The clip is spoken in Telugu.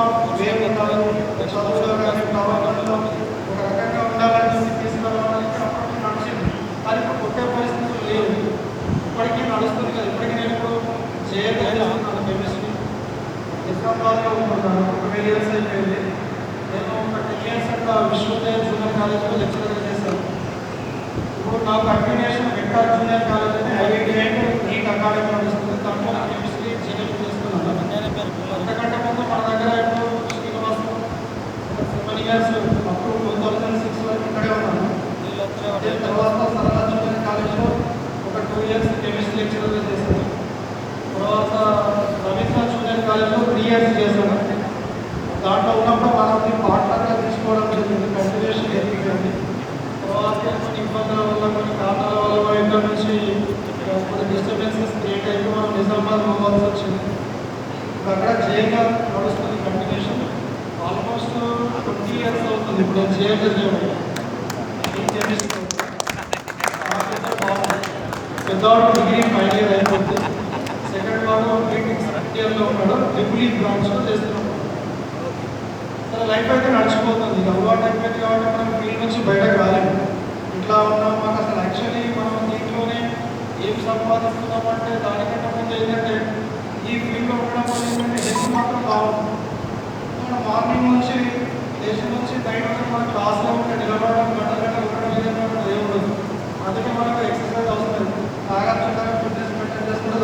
ఆఫ్ వే ఉండాలి చదువులో కానీ ఉంటున్నాను ఒక వెయ్యి ఇయర్స్ అయిపోయింది నేను ఒక టెన్ ఇయర్స్ అట్లా విశ్వోదయ జూనియర్ కాలేజ్లో లెక్చరర్ చేశాను. ఇప్పుడు నా కంటిన్యూషన్ వెక్టార్ జూనియర్ కాలేజ్ అనే ఐఐటి నీట్ అకాడమీ నడుస్తుంది దాంట్లో నేను కెమిస్ట్రీ జీఎం చేస్తున్నాను అంతకంటే ముందు మన దగ్గర ఇప్పుడు శ్రీనివాస్ సెవెన్ ఇయర్స్ అప్పుడు టూ థౌజండ్ సిక్స్ వరకు ఇక్కడే ఉన్నాను. తర్వాత సరళ జూనియర్ కాలేజ్లో ఒక టూ ఇయర్స్ కెమిస్ట్రీ లెక్చరర్గా చేశాను. తర్వాత రవీంద్ర జూనియర్ కాలేజ్లో త్రీ ఇయర్స్ చేశాను. దాంట్లో ఉన్నప్పుడు మనల్ని పార్ట్నర్గా తీసుకోవడం జరిగింది. కంటిన్యూషన్ ఎదిగింది తర్వాత కొన్ని ఇబ్బందుల వల్ల కొన్ని కారణాల వల్ల ఇక్కడ నుంచి కొన్ని డిస్టర్బెన్సెస్ క్రియేట్ అయిపోయి మనం నిజామాబాద్ పోవాల్సి వచ్చింది. అక్కడ జేగా నడుస్తుంది కంటిన్యూషన్ ఆల్మోస్ట్ ట్వంటీ ఇయర్స్ అవుతుంది ఇప్పుడు నేను జేగా డిగ్రీ ఫైనల్ ఇయర్ అయిపోతుంది సెకండ్ వాడు బీటెక్ సెకండ్ ఇయర్లో ఉన్నాడు ట్రిపుల్ ఈ బ్రాంచ్లో చేస్తున్నాడు తన లైఫ్ అయితే నడిచిపోతుంది. ఇక అలవాటు అయిపోయింది కాబట్టి మనం ఫీల్డ్ నుంచి బయటకు రాలేము. ఇట్లా ఉన్నాం మాకు అసలు యాక్చువల్లీ మనం దీంట్లోనే ఏం సంపాదిస్తున్నాం అంటే దానికంటే ముందు ఏంటంటే ఈ ఫీల్డ్లో ఉండడం వల్ల ఏంటంటే హెల్త్ మాత్రం బాగుంది. మార్నింగ్ నుంచి లేచి నుంచి బయట వరకు మన క్లాస్లో ఉంటే నిలబడడం గంట ఉండడం ఏదైనా ఉంటుంది అందుకే మనకు ఎక్సర్సైజ్ అవసరం లేదు. తాగా ఫిట్నెస్ మెయింటైన్ చేసుకుంటే